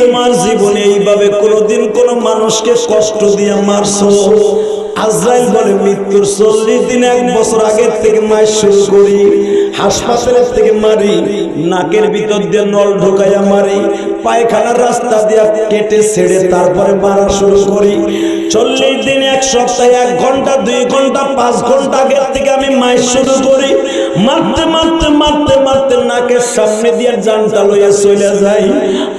তোমার জীবনে এইভাবে কোনোদিন কোনো মানুষকে কষ্ট দিয়ে মারছো? আজরাইল বলে, মৃত্যুর চল্লিশ দিন, এক বছর আগের থেকে মার শুরু করি, হাসপাতালের থেকে মারি, নাকের ভিতর দিয়ে নল ঢোকাইয়া মারি, পায়খানার রাস্তা দিয়ে কেটে ছেড়ে তারপরে মারা শুরু করি। চল্লিশ দিন, এক সপ্তাহে এক ঘণ্টা, দুই ঘণ্টা, পাঁচ ঘণ্টা আগের থেকে আমি মায়ের শুরু করি। মারতে মারতে মারতে মারতে নাকের সামনে দিয়ে জানটা লইয়া চলে যাই।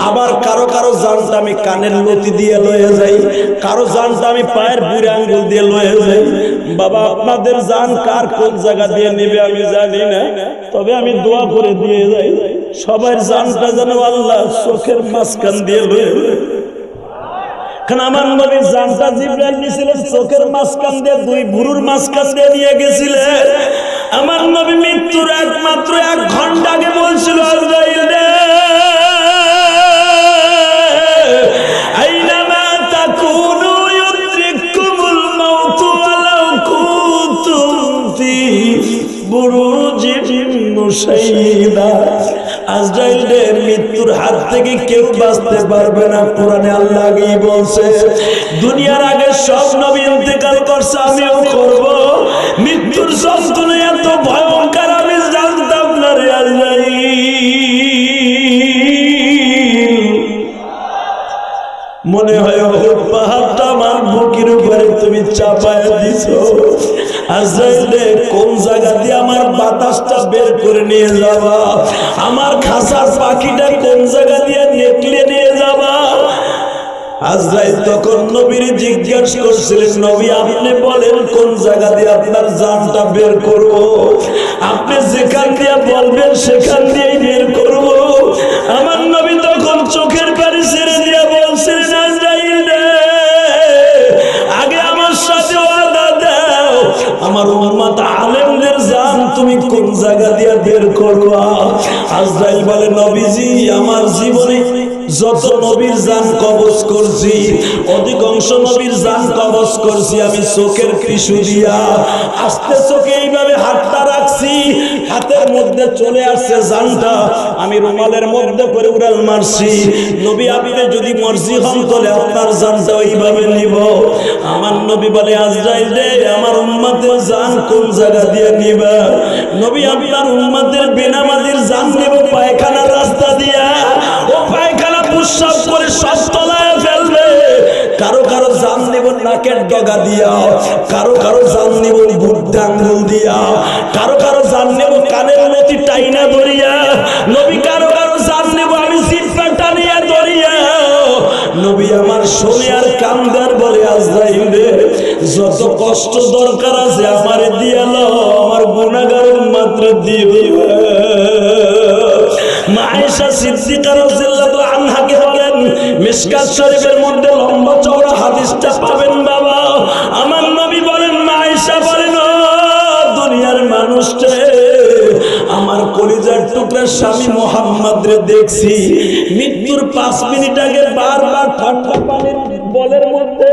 আবার কারও কারও জানটা আমি কানের লতি দিয়ে লয়ে যাই। কারও জানটা আমি পায়ের বুড়ে আঙ্গুল দিয়ে লয়ে যাই। বাবা, আপনাদের জান কার কোন জায়গা দিয়ে নেবে আমি জানি না। তবে আমি দোয়া করে দিয়ে যাই। সবার জানটা যেন আল্লাহ চোখের মাঝখান দিয়ে লয়ে যায়। কারণ আমার নবী জানটা জিব্রাইল নিয়েছিলেন চোখের মাঝখান দিয়ে, দুই ভুরুর মাঝখান দিয়ে নিয়ে গেছিলেন। আমার নবী মৃত্যুর একমাত্র এক ঘণ্টা আগে বলছিল, আজরাইল রে, আইনামা তাকুনু মুশাইয়্যিদা আজরাইলের মৃত্যুর হাত থেকে কেউ বাঁচতে পারবে না, কোরআনে আল্লাহ আগেই বলছে, দুনিয়ার আগে সব নবী ইন্তেকাল করছে, আমিও করব। মৃত্যুর যন্ত্রণা এত ভয়ঙ্কর, আমি জানতাম না রে আজরাইল। মনে হয় পাহাড়টা আমার বুকের উপরে তুমি চাপায় দিছো। কোন জায়গা দিয়ে আমার বাতাসটা বের করে নিয়ে যাবা? আমার খাসার পাখিটা কোন জায়গা দিয়ে নেকলে নিয়ে যাবা? নবী, আপনি কোন জায়গা দিয়ে আপনার বের করব? আপনি যেখান দিয়ে বলবেন সেখান বের করব। আমার নবী তখন চোখের পানি ছেড়ে আমার তুমি কোন জীবনে যত নবীর জান কবজ করছি, অধিকাংশ নবীর জান কবজ করছি আমি চোখের টিস্যু দিয়া। আস্তে চোখে এইভাবে হাতটা রাখছি, হাতের মধ্যে চলে আসছে জানটা। আমি রুমালের মধ্যে করে উড়াল মারছি। নবী আপনি যদি মর্জি হন, তাহলে আপনার জানটা ওইভাবে নিব। আমার নবী বলে, আজরাইল রে, আমার উম্মাদের জান কোন জায়গা দিয়ে নিবা? নবী আপনার উম্মাদের বেনামাজির জান নেব পায়খানার পুষ্প করে সব তলায় ফেলবে। কারও কারও জান নেব নাকের ডগা দিয়া। কারও কারও জান নেব বুদ্ধা আঙ্গুল দিয়া। কারও কারও জান নেব কানের মতি টাইনা ধরিয়া। নবী, কারও কারও জান নেব আমি জিব্বা টানিয়া ধরিয়া। নবী আমার শোনে আর কামদার বলে, আজরাইল রে, যত কষ্ট দরকার আছে আমারে দিয়ালো আমার গুনাহগার মাত্র দিবে। মায়েশা সিদ্দিকা রাদিয়াল্লাহু মিশকাত শরীফের মধ্যে লম্বা চওড়া হাদিসটা পাবেন বাবা। আমার নবী বলেন, মায়েশা বলেন দুনিয়ার মানুষকে আমার কলিজার টুকরা স্বামী মোহাম্মদ রে দেখছি। মৃত্যুর পাঁচ মিনিট আগে বারবার ঠান্ডা পানির বলের মধ্যে,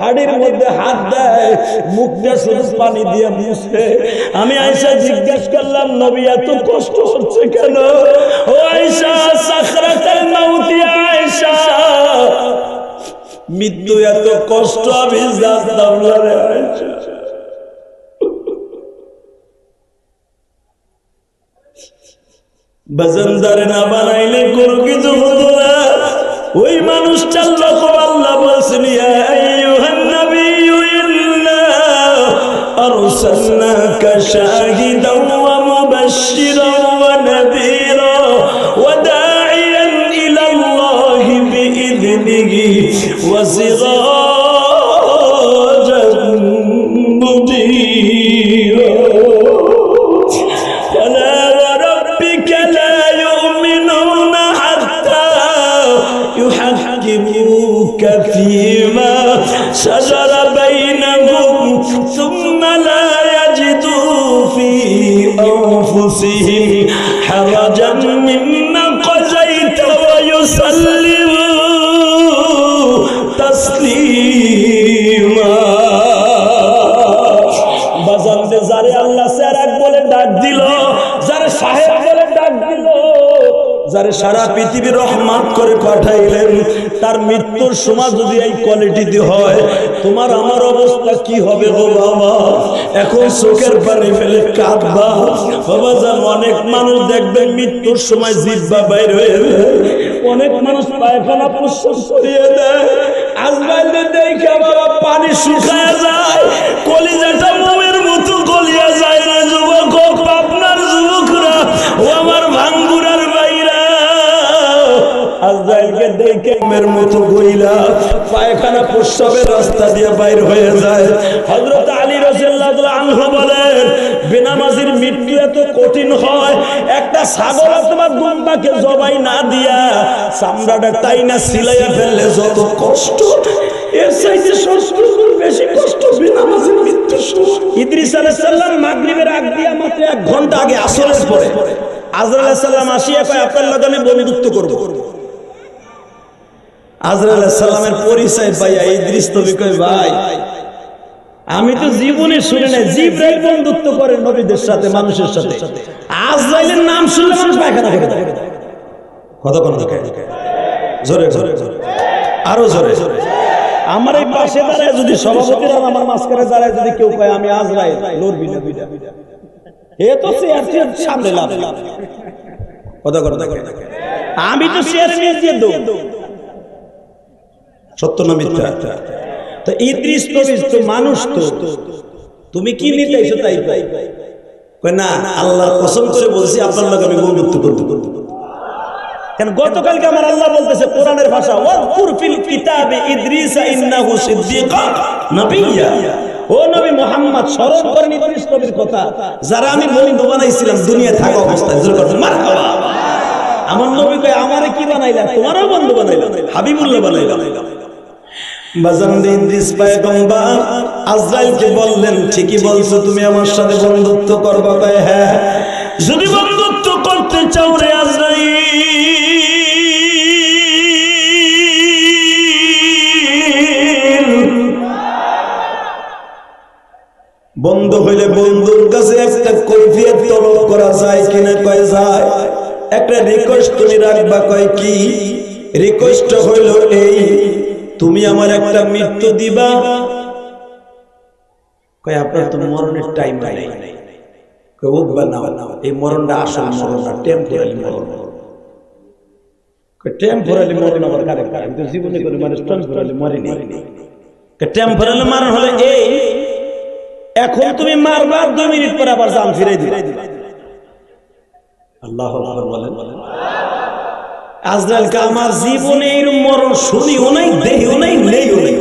হাড়ির মধ্যে হাত দেয়, মুখটা শুধু পানি দিয়ে মুছে আমি আয়সা জিজ্ঞেস করলাম, নবী, এত কষ্ট হচ্ছে কেন? ও আয়সা সাখরাতাল মাউতি মৃত্যু এত কষ্ট আমি জানতাম না বানাইলে কোনো কিছু হতো না। ওই মানুষটার লোক আল্লাহ বলছেন, ইয়া আইয়ুহান নাবিয়্যু وسراجا منيرا فلا لربك لا يؤمنون حتى يحكموك فيما شجر بينهم ثم لا يجدوا في أنفسهم যারে সারা পৃথিবী রহমান করে পাঠাইলেন। তার মৃত্যুর সময় যদি এই কোয়ালিটিতে হয়, তোমার আমার অবস্থা কি হবে গো বাবা? এখন চোখের পানি ফেলে কাঁদবা। বাবা, যান অনেক মানুষ দেখবে মৃত্যুর সময় জিব্বা বাইর হয়ে অনেক মানুষ পায়খানা প্রশ্বাস করিয়ে দেয়। আজমাইলে দেখে বাবা পানি শুকায়। প্রস্রাবের রাস্তা দিয়ে বাইর হয়ে যায়। হযরত আলী রাদিয়াল্লাহু আনহু বলেন, বেনামাজির মৃত্যু এত কঠিন হয়, একটা ছাগল অথবা দুম্বাকে জবাই না দিয়া চামড়াটা টাইনা সিলাইয়া ফেললে যত কষ্ট, এর চাইতে বেশি কষ্ট বেনামাজির মৃত্যু ইদ্রিস আলাইহিস সালাম মাগরিবের আগ দিয়া মাত্র এক ঘণ্টা আগে আসরের পরে আজরাইল আলাইহিস সালাম আসিয়া কয়, আপনার লগে আমি বন্ধুত্ব করব। আলাইহিস সালামের পরিচয় পাইয়া ইদ্রিস নবী কয়, ভাই, আমি তো জীবনে শুনে নাই, জিব্রাইল বন্ধুত্ব করে নবীদের সাথে, মানুষের সাথে। আজরাইলের নাম শুনলে মানুষ পায়খানা করে কোন? জোরে জোরে আরও আমার এই পাশে যদি সভাপতির আর আমার মাঝখানে দাঁড়ায়, যদি কেউ কয়, আমি আজরাইল লড়বি না এ তো চেয়ার চেয়ার আমি তো চেয়ার নিয়ে দিয়ে সত্য না মিথ্যা? তো ইদ্রিস নবী তো মানুষ তো। তুমি কি এসো তাই পাই না, আল্লাহর কসম করে বলছি, আপনার লগে আমি বন্ধুত্ব করতে করতে কেন গতকালকে আমার আল্লাহ বলতেছে, কোরআনের ভাষা, ওয়াজকুর ফিল কিতাবে ইদ্রিস ইন্নাহু সিদ্দিকা নবিয়্যা ও নবী মুহাম্মদ, স্মরণ করেন ইদ্রিস নবীর কথা। যারা আমি বন্ধু বানাইছিলাম দুনিয়া থাকা অবস্থায়, জোরে করতে মারহাবা। আমার নবী কয়, আমারে কি বানাইলা? তোমারও বন্ধু বানাইলা? হাবিবুল্লাহ বানাইলা। পয়গম্বর আজরাইলকে বললেন ঠিকই বলছো তুমি আমার সাথে বন্ধুত্ব করবা কয় হ্যাঁ। যদি বন্ধুত্ব করতে চাও রে আজরাইল। বন্ধ হইলে বন্ধুর কাছে একটা কৈফিয়ত তলব করা যায় কিনা কয় যায়। একটা রিকোয়েস্ট তুমি রাখবা কয় কি? রিকোয়েস্ট হইল এই তুমি আমার একটা মৃত্যু দিবা। কয়, আপনার তো মরণের টাইম নাই। কয় উঠবা না, এই মরণটা আসল মরণ না টেম্পোরারি মরণ। টেম্পোরারি মরণ আবার কারে আমি তো জীবনে করে টেম্পোরারি টেম্পোরারি মরণ হলে এই, এখন তুমি মারবা দুই মিনিট পরে আবার জান ফিরে দিবে। আল্লাহ বলেন। আজরাইলকে আমার জীবনে এরকম মরণ শুনিও নাই, দেহিও নাই নেইও নাই।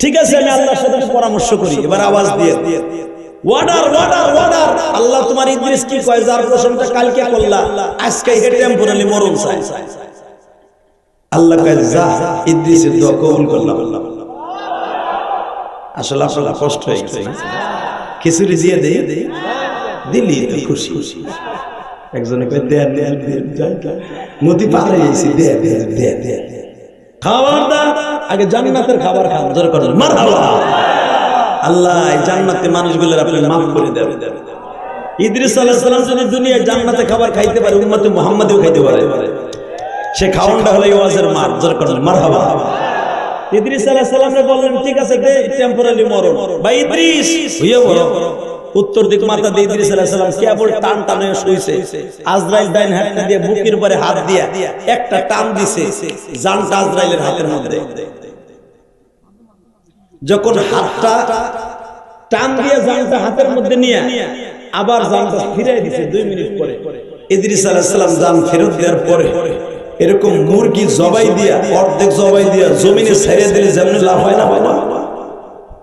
ঠিক আছে, আমি আল্লাহর সাথে পরামর্শ করি, এবার আওয়াজ দিয়ে। ওয়ার্ডার ওয়ার্ডার ওয়ার্ডার আল্লাহ তোমার ইদ্রিস কি কয়, যার কালকে করলা, আজকে হে টেম্পোরারি মরণ চাই আল্লাহ কয়, যা, ইদ্রিসের দোয়া কবুল করলাম। আসলে আসলে কষ্ট হয়ে খিচুড়ি দিয়ে দে দিলি খুশি খুশি। একজনে কয় দে দে দে নদী পার গেছি দে দে দে দে খাবার দা আগে জান্নাতের খাবার খান, জোরে করে মারহাবা। আল্লাহ জান্নাতে মানুষগুলোর আপনি মাফ করে দেন। ইদ্রিস আলাইহিস সালাম যদি দুনিয়ায় জান্নাতে খাবার খাইতে পারে, উম্মতে মুহাম্মাদিও খাইতে পারে। সে খাওয়ানটা হলো ওয়াজের মার, জোরে করে মারহাবা। ইদ্রিস আলাইহিস সালামরে বললেন, ঠিক আছে, দে টেম্পোরারি মরণ ভাই ইদ্রিস, হইয়া বড় উত্তর দিক মাথা দিয়ে ইদ্রিস সালাম কেবল টান টানে শুইছে। আজরাইল ডাইন হাতটা দিয়ে বুকের উপরে হাত দিয়া একটা টান দিছে জানটা আজরাইলের হাতের মধ্যে। যখন হাতটা টান দিয়ে জানটা হাতের মধ্যে নিয়ে আবার জানটা ফিরে দিছে দুই মিনিট পরে। ইদ্রিস আলাইহিস সালাম জান ফেরত দেওয়ার পরে এরকম মুরগি জবাই দিয়া, অর্ধেক জবাই দিয়া জমিনে ছেড়ে দিলে যেমন লাভ হয় না হয় না।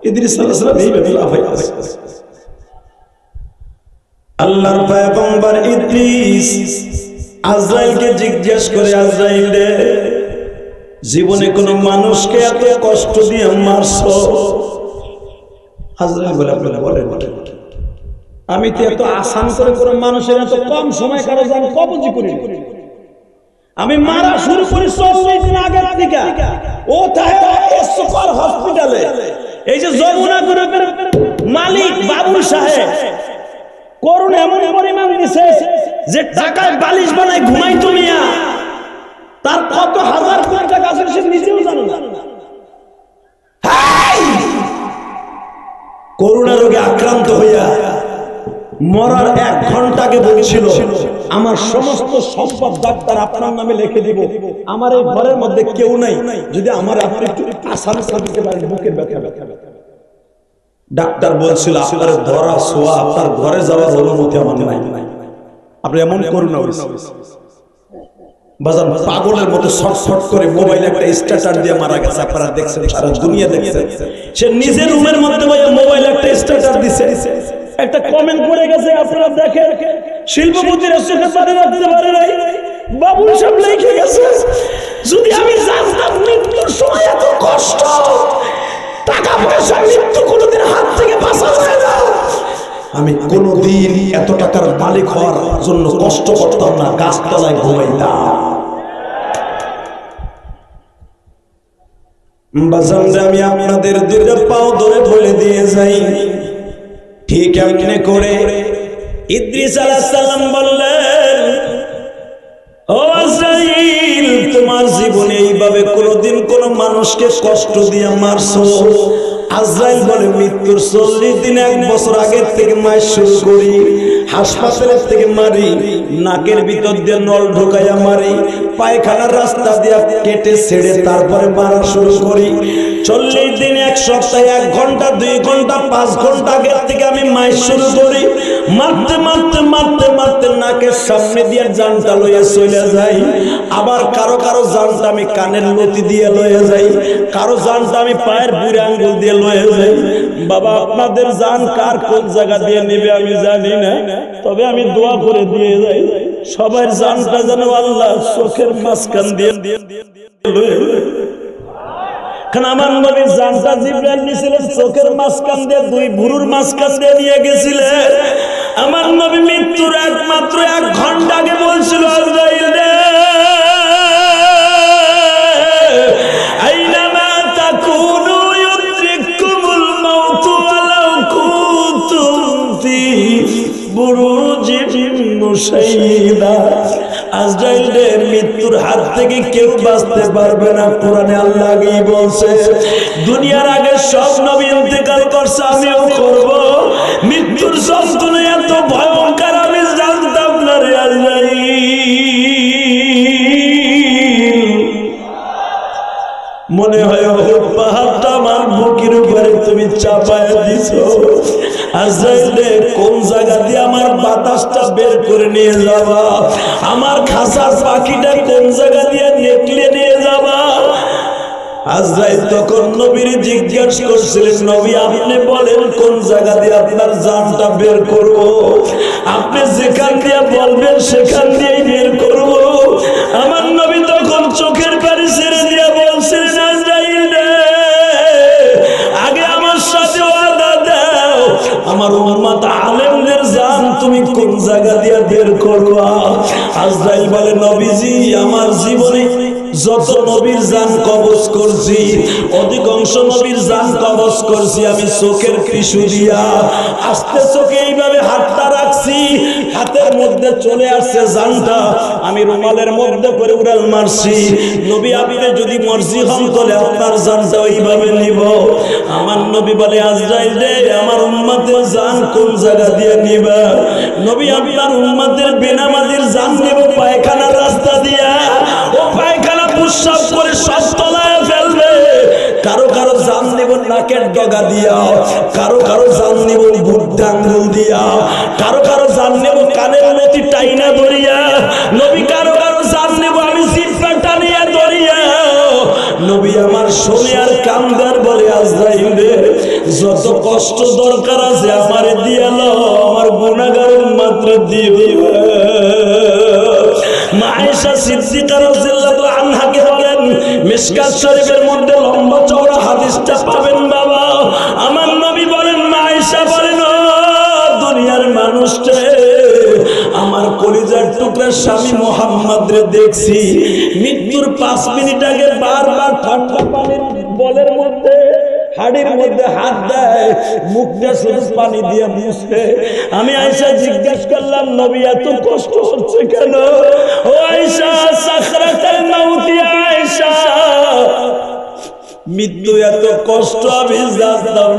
ইদ্রিস আলাইহিস সালাম এইভাবে লাভ হয়। আল্লাহর পয়গম্বর ইদ্রিস আজরাইলকে জিজ্ঞেস করে, আজরাইল রে, জীবনে কোন মানুষকে এত কষ্ট দিয়ে মারছো? আজরাইল বলে আপনি বলেন বলেন আমি তো এত আসান করে কোনো মানুষের এত কম সময় কারও জান কবজি করি আমি মারা শুরু করি চল্লিশ দিন আগের থেকে। ও তাহের হসপিটালে। এই যে যমুনা গ্রুপের মালিক বাবুল সাহেব করুন এমন পরিমাণ দিছে যে টাকায় বালিশ বানায় ঘুমাই তুমিয়া তার কত হাজার কোটি টাকা আছে সে নিজেও জানো না! করোনা রোগে আক্রান্ত হইয়া মরার এক ঘণ্টা আগে বলেছিল, আমার সমস্ত সম্পদ ডাক্তার আপনার নামে লিখে দিব। আমার এই ঘরের মধ্যে কেউ নাই। যদি আমার আপনি একটু আসান দিতে বুকের ব্যথা ব্যথা ব্যথা। ডাক্তার বলছিল, আপনার ধরা শোয়া, আপনার ঘরে যাওয়ার অনুমতি আমার নাই। আপনি এমন করুন বাজার পাগলের মতো শর্ট করে মোবাইল একটা স্ট্যাটার দিয়ে মারা গেছে। আপনারা দেখছেন, সারা দুনিয়া দেখছেন। সে নিজের রুমের মধ্যে মোবাইল একটা স্ট্যাটার দিছে। একটা কমেন্ট করে গেছে, আপনারা দেখেন। শিল্পপতিরা চোখে পারে রাখতে পারে নাই। বাবুল সাহেব লিখে গেছে, যদি আমি জানতাম মৃত্যুর সময় এত কষ্ট টাকা পয়সা কোনোদিন হাত থেকে বাঁচা যায় না আমি কোনোদিন এত টাকার মালিক হওয়ার জন্য কষ্ট করতাম না, গাছতলায় ঘুমাইতাম। আমি আপনাদের পাও ধরে দিয়ে যাই। ঠিক এমনি করে ইদ্রিস আলাইহিস সালাম বললেন, ও তোমার জীবনে এইভাবে কোনোদিন কোন মানুষকে কষ্ট দিয়ে মারছো? আজরাইল বলে মৃত্যুর চল্লিশ দিন, এক বছর আগের থেকে মায়ের শুরু করি। হাসপাতালের থেকে মারি, নাকের ভিতর দিয়ে নল ঢোকাইয়া মারি, পায়খানার রাস্তা দিয়ে কেটে ছেড়ে তারপরে মারা শুরু করি। চল্লিশ দিন, এক সপ্তাহে, এক ঘণ্টা, দুই ঘণ্টা, পাঁচ ঘণ্টা আগের থেকে আমি মাই শুরু করি। মারতে মারতে মারতে মারতে নাকের সামনে দিয়ে জানটা লইয়া চলে যাই। আবার কারও কারও জানটা আমি কানের লতি দিয়ে লয়ে যাই। কারও জানটা আমি পায়ের বুড়ে আঙ্গুল দিয়ে লয়ে যাই। বাবা, আপনাদের জান কার কোন জায়গা দিয়ে নেবে আমি জানি না। তবে আমি দোয়া করে দিয়ে যাই। সবার জানটা যেন আল্লাহ চোখের মাঝখান দিয়ে আমার জানটা চোখের মাঝখান দিয়ে, দুই মাঝখান দিয়ে গেছিলেন। আমার নবী মৃত্যুর একমাত্র এক ঘণ্টা আগে বলছিল থেকে কেউ বাঁচতে পারবে না। কোরআনে আল্লাহ বলছে, দুনিয়ার আগে সব নবী ইন্তেকাল করছে, আমিও করব। মৃত্যুর যন্ত্রণা এত ভয়ঙ্কর, আমি জানতাম না রে আজরাইল মনে হয় পাহাড়টা আমার বুকের উপরে তুমি চাপায় দিছো। আজরাইলে কোন জায়গা দিয়ে আমার বাতাসটা বের করে নিয়ে যাবা? আমার খাসার পাখিটা কোন জায়গা দিয়ে নেকলে নিয়ে যাবা? তখন আপনি বলেন কোন দিয়ে আপনার জানটা বের আপনি যেখান দিয়ে বলবেন, সেখান দিয়েই বের করব। যত নবীর জান কবজ করছি, অধিকাংশ নবীর জান কবজ করছি আমি চোখের টিস্যু দিয়া। আস্তে চোখে এইভাবে হাতটা রাখছি, হাতের মধ্যে চলে আসছে জানটা। আমি রুমালের মধ্যে করে উড়াল মারছি। নবী আপনি যদি মর্জি হন, তাহলে আপনার জানটা ওইভাবে নিব। আমার নবী বলে, আজরাইল রে, আমার উম্মাতের জান কোন জায়গা দিয়ে নিবা? নবী আপনার উম্মাতের বেনামাজির জান নেব ও পুষ্পাপ করে সব তলায় ফেলবে। কারও কারও জান নেব নাকের ডগা দিয়া। কারও কারও জান নেব বুদ্ধ দিয়া। কারও কারও জান নেব কানের লতি টাইনা ধরিয়া। নবী, কারও কারও জান নেব আমি জিব্বা টানিয়া ধরিয়া। নবী আমার শোনে আর কামদার বলে, আজরাইল যত কষ্ট দরকার আছে আমারে দিয়া লো আমার গুনাহগারের মাত্র দিও মা আয়েশা সিদ্দিকা রাদিয়াল্লাহু আনহাকে মিশকাত শরীফের মধ্যে লম্বা চওড়া হাদিসটা পাবেন বাবা। আমার নবী বলেন মা আয়েশা বলেন দুনিয়ার মানুষটা আমার কলিজার টুকরা স্বামী মোহাম্মদ রে দেখছি। মৃত্যুর পাঁচ মিনিট আগে বারবার ঠাট্টা পানির বলের মধ্যে, হাড়ির মধ্যে হাত দেয় মুখটা শুধু পানি দিয়ে মুছে আমি আয়সা জিজ্ঞেস করলাম, নবী, এত কষ্ট হচ্ছে কেন? ও আয়সা সাকরাতের মাউতি আয়সা মৃত্যু এত কষ্ট আমি জানতাম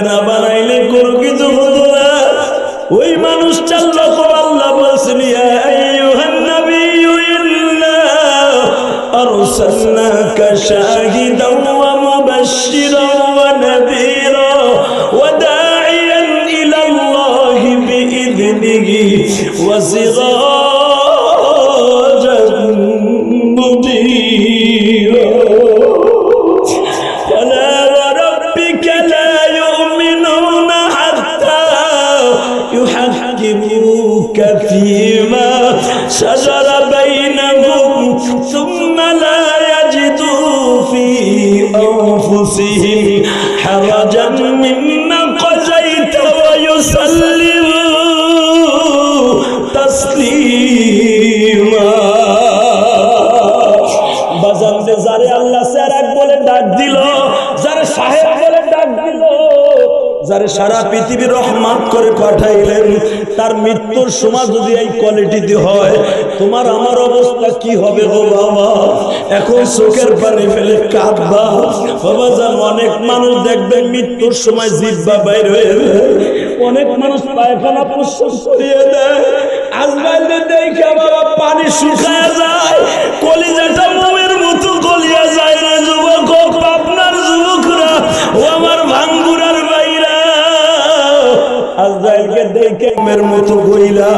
না বানাইলে কোনো কিছু হতো না। ওই মানুষটার লোক আল্লাহ বলছেন Zero. যারে আল্লাহ বলে ডাক দিল, যারে সাহেব বলে ডাক দিল, যারে সারা করে পাঠাইলেন, তার মৃত্যুর সময় যদি এই কোয়ালিটিতে হয়, তোমার আমার অবস্থা কি হবে গো বাবা? এখন চোখের পানি ফেলে কাঁদবা। বাবা, যান অনেক মানুষ দেখবে মৃত্যুর সময় জিব্বা বাইরে অনেক মানুষ পায়খানা প্রশ্ন করিয়ে দেয়। আজমাইলে দেখে বাবা পানি শুকায় যায়, কলিজাটা মোমের মতো গলিয়া যায় না যুবক আপনার যুবকরা, ও আমার ভাঙ্গুরার বাইরা আজরাইলকে দেখে মের মতো গইলা,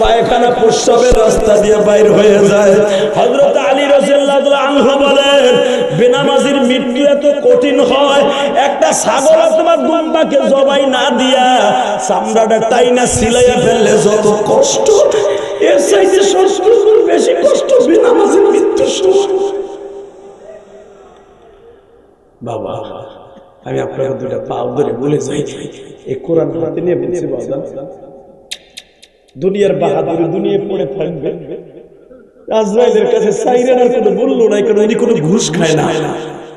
পায়খানা প্রস্রাবের রাস্তা দিয়ে বাইর হয়ে যায়। হযরত আলী রাদিয়াল্লাহু আনহু বলেন বেনামাজির মৃত্যু এত কঠিন হয়। একটা ছাগল অথবা দুম্বাকে জবাই না দিয়া চামড়াটা টাইনা সিলাইয়া ফেললে যত কষ্ট। এর বেশি কষ্ট বেনামাজির সময়। বাবা, আমি আপনাকে দুটা পাও ধরে বলে যাই। এই কোরআন হাতে নিয়ে বলছি, বাবা। দুনিয়ার বাহাদুরি দুনিয়া পড়ে থাকবে। আজরাইলের কাছে সাইরেনার কোনো বলল না কারণ উনি কোনো ঘুষ খায় না।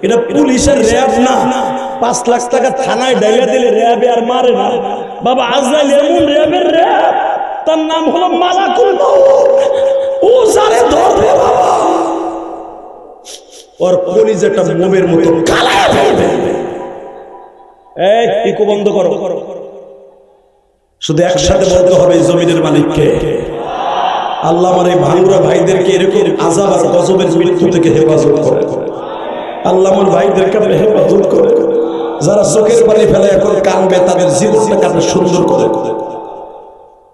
এটা পুলিশের র্যাব না। পাঁচ লাখ টাকা থানায় ডাইলা দিলে র্যাবে আর মারে না। বাবা আজরাইল এমন র্যাবের র্যাব। তার নাম হলো মালাকুল ও যারে ধরবে বাবা। ওর কলিজাটা মোমের মতো কালায় ফেলবে। এই ইকো বন্ধ করো। শুধু একসাথে বলতে হবে এই জমিনের মালিককে। আল্লাহ আমার এই ভাঙ্গুরা ভাইদেরকে এরকম আজাব আর গজবের মৃত্যু থেকে হেফাজত করে। আল্লাহ আমার ভাইদেরকে আপনি হেফাজত করে। যারা চোখের পানি ফেলে এখন কানবে, তাদের জীবনটাকে আপনি সুন্দর করে।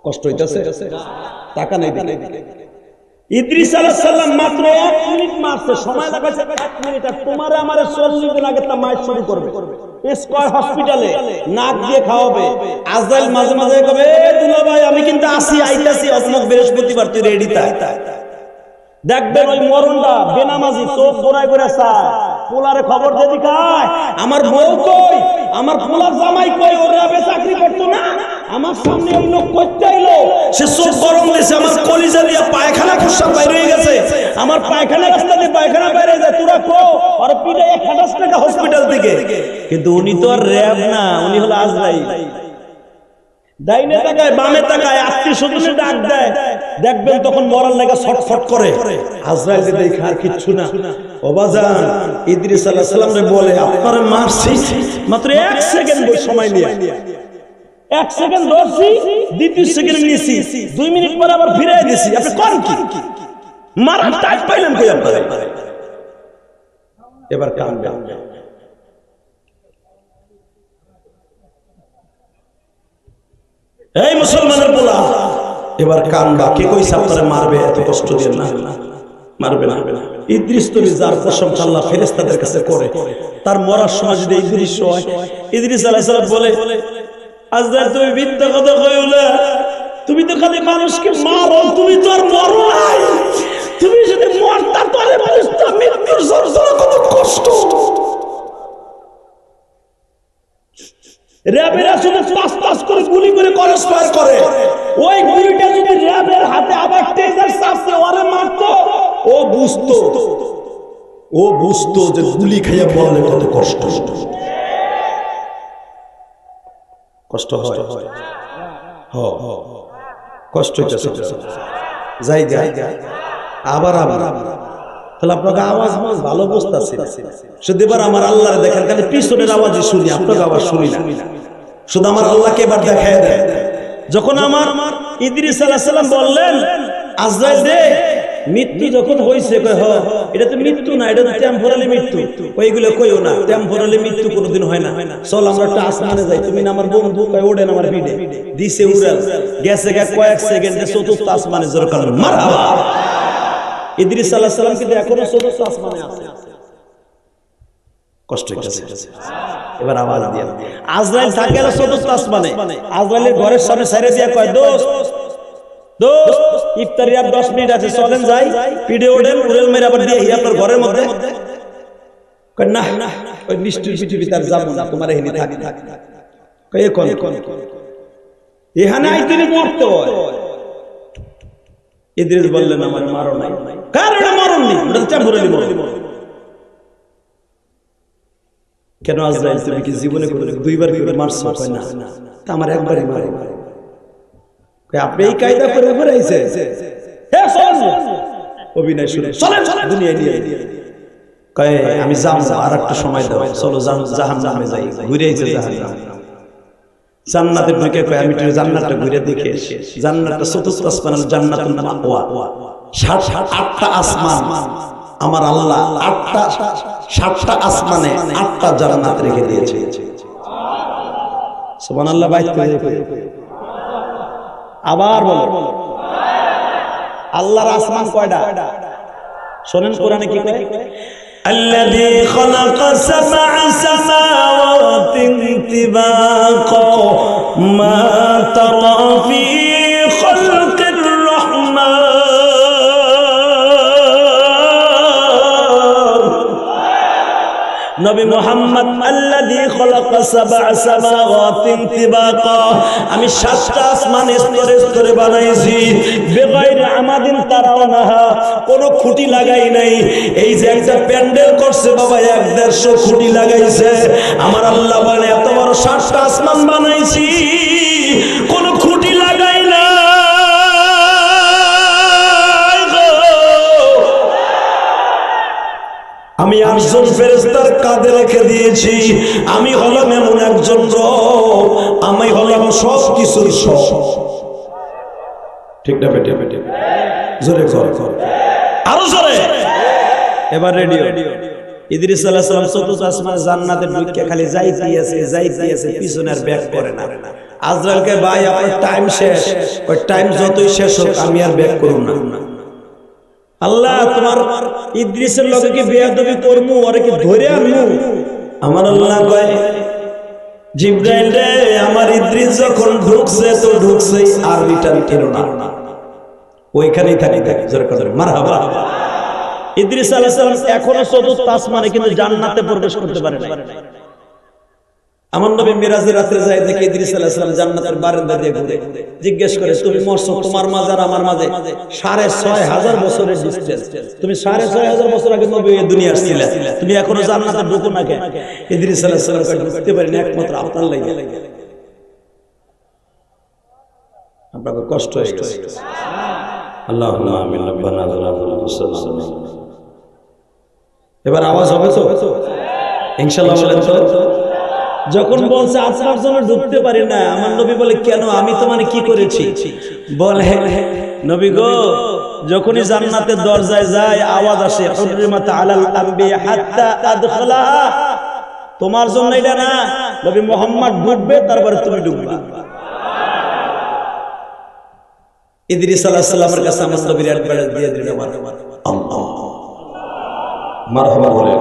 কষ্ট হইতেছে? টাকা নেই ইদ্রিস আলাইহিস সালাম মাত্র 1 মিনিট মারছে। সময় লাগাছে 1 মিনিট। আর তোমারে আমারে 40 দিন আগে তা মাইট শুরু করবে। স্কয়ার হসপিটালে নাক দিয়ে খাওয়াবে। আজরাইল মাঝে মাঝে কবে দুলা ভাই আমি কিন্তু আসি আইতাছি অসমক বৃহস্পতিবার তুই রেডি তাই দেখবেন ওই মরণটা বেনামাজি চোখ গোড়ায় করে চায়। পোলারে খবর দিয়ে দিকায় আমার বউ কই? আমার পোলার জামাই কই? ওরে আবে চাকরি করতো না? আমার সামনে ওই লোক করতে সে চোখ গরম দিয়েছে আমার কলিজা দিয়ে পায়খানা প্রস্রাব বাইরে হয়ে গেছে। আমার পায়খানা রাস্তা দিয়ে পায়খানা বাইরে যায়, তোরা কো? আর পিঠে এক হাজার টাকা হসপিটাল থেকে। কিন্তু উনি তো আর র্যাব না, উনি হলো আজরাইল ডাইনে তাকায়, বামে তাকায়, আত্মীয় স্বজনে ডাক দেয়। দেখবেন তখন মরার লাগা ছটফট করে। আজরাইল দেখে আর কিচ্ছু না। ওবাজান ইদ্রিস আলাইহিস সালাম রে বলে, আপনারে মারছি মাত্র এক সেকেন্ড সময় নিয়ে। এক সেকেন্ড ধরছি দ্বিতীয় সেকেন্ড নিয়েছি। দুই মিনিট পরে আবার ফিরে দিছি আপনি কি? মারার টাইম পাইলেন কই আপনারা? এবার কান এই মুসলমানের পোলা, এবার কান্দা কে কই আপনারে মারবে? এত কষ্ট দিয়ে না। মারবে না। ইদ্রিস তুমি যার প্রশংসা আল্লাহ ফেরেশতাদের কাছে করে। তার মরার সময় যদি দৃশ্য হয়, ইদ্রিস আলাইহিস সালাম বলে তুমি কথা তুমি তো খালি মানুষকে মারো, তুমি তো আর মরো নাই। তুমি যদি মরতা তাহলে বুঝতা মৃত্যুর কত কষ্ট। করে গুলি করে ওই গুলিটা যদি র্যাবের বুঝতো। ও বুঝতো যে গুলি খাইয়া বললে কত কষ্ট। কষ্ট হয়? কষ্ট যাই যাই আবার আবার। তাহলে আপনাকে আওয়াজ মাজ ভালো বুঝতেছি। শুধু এবার আমার আল্লাহ দেখেন খালি পিছনের আওয়াজই শুনি, আপনাকে আবার শুনি না। শুধু আমার আল্লাহকে এবার দেখায় দেয় যখন আমার ইদ্রিস আলাহ সাল্লাম বললেন, আজরাইল রে মৃত্যু যখন হয়েছে এটা তো মৃত্যু না, এটা তো টেম্পোরারি মৃত্যু। ওইগুলো কইও না টেম্পোরারি মৃত্যু কোনোদিন হয় না। চল আমরা একটা আসমানে যাই, তুমি আমার বন্ধু, কয় ওঠেন আমার ভিড়ে দিছে উড়াল, গেছে গা কয়েক সেকেন্ডে চতুর্থ আসমানে জোরকার মারহাবা। ইদ্রিস আলাহ সাল্লাম কিন্তু এখনও চতুর্থ আসমানে আছে। আজরাইল থাকে চতুর্থ আসমানে। আজরাইলের ঘরের সামনে সাইরে দিয়া কয়, দোস্ত ইফতারি আর 10 মিনিট আছে, চলেন যাই। পিডে ওঠেন উড়েল মেরে আবার দিয়ে আপনার ঘরের মধ্যে। না ওই নিষ্ঠুর পৃথিবী তার যাব তোমার এখানে থাকি কোন? এখানে আইতে মরতে ইদ্রিস বললেন, আমার মারো নাই। কার এটা মরণ নেই? টেম্পোরারি মরণ কেন আজরাইল, তুমি কি জীবনে দুইবার কি মারছো? না। আমার একবারই মারে। কয় আপনি এই কায়দা করে উপরে আইছে অভিনয় শুনে চলেন দুনিয়া নিয়ে কয় আমি যাব আর একটা সময় দাও। চলো জাহান নামে যাই। ঘুরে আইছে জাহান জান্নাতের ঢুকে কয় আমি জান্নাতটা ঘুরে দেখে জান্নাতটা চতুর্থ আসমান জান্নাতুল মাওয়া সাত সাত আটটা আসমান। আমার আল্লাহ আটটা সাতটা আসমানে আটটা জান্নাত রেখে দিয়েছে। সুবহানাল্লাহ বাইতে আবার বলো আল্লাহর আসমান কয়টা শোনেন কোরআনে কি কয় الذي خلق سبع سماوات طباقا ما ترى في নবী মোহাম্মদ আল্লাযী খালাকা সাবআ সামাওয়াতিন তিবাকা আমি সাতটা আসমান স্তরে স্তরে বানাইছি। আমাদিন তারাওনাহা কোনো খুঁটি লাগাই নাই। এই যে একটা প্যান্ডেল করছে বাবা, এক দেড়শো খুঁটি লাগাইছে। আমার আল্লাহ বলে, এত বড় সাতটা আসমান বানাইছি, কোনো আমি একজন ফেরেস্তার কাঁধে রেখে দিয়েছি। আমি হলাম এমন একজন আমি হলাম সব কিছুর ঠিক না বেটে? বেটে জোরে কর। আরও জোরে। এবার রেডিও। আছে ব্যাক না। ভাই টাইম শেষ। ওই টাইম যতই শেষ হোক, আমি আর ব্যাক করব না। আল্লাহ, তোমার ইদ্রিসের লগে কি বেয়াদবি করমু? ওরে কি ধরে আনমু? আমার আল্লাহ কয়, জিব্রাইল রে, আমার ইদ্রিস যখন ঢুকছে তো ঢুকছে আর রিটার্ন কেন না? ওইখানেই থাকি থাকি, জোরে করে মারহাবা। ইদ্রিস আলাইহিস সালাম এখনও চতুর্থ আসমানে কিন্তু জান্নাতে প্রবেশ করতে পারে না আমার নবী মিরাজের রাত্রে যায় দেখে ইদ্রিস আলাইহিস সালাম জান্নাতের বারান্দা দিয়ে ঘুরে জিজ্ঞেস করে তুমি মরছো তোমার মাঝে আর আমার মাঝে সাড়ে ছয় হাজার বছরের ডিস্টেন্স তুমি সাড়ে ছয় হাজার বছর আগে নবী এই দুনিয়া আসছিলে তুমি এখনও জান্নাতে ঢুকো না কেন ইদ্রিস আলাইহিস সালাম কয় ঢুকতে পারি না একমাত্র আপনার লাগে আপনাকে কষ্ট হয়ে গেছে আল্লাহ আমিন রব্বানা যালামুনা এবার আওয়াজ হবে তো ইনশাআল্লাহ বলেন তো যখন বলছে, আপনার জন্য ঢুকতে পারি না। আমার নবী বলে, কেন? আমি তো মানে কি করেছি? বলে, নবী গো, যখনই জান্নাতের দরজায় যায়, আওয়াজ আসে তোমার জন্য এটা না। নবী মোহাম্মদ ঢুকবে তারপরে তুমি ঢুকবা ইদ্রিস আলাইহিস সালামের কাছে আমার নবীর দিয়ে দিলেন আল্লাহ। মারহাবা বলে।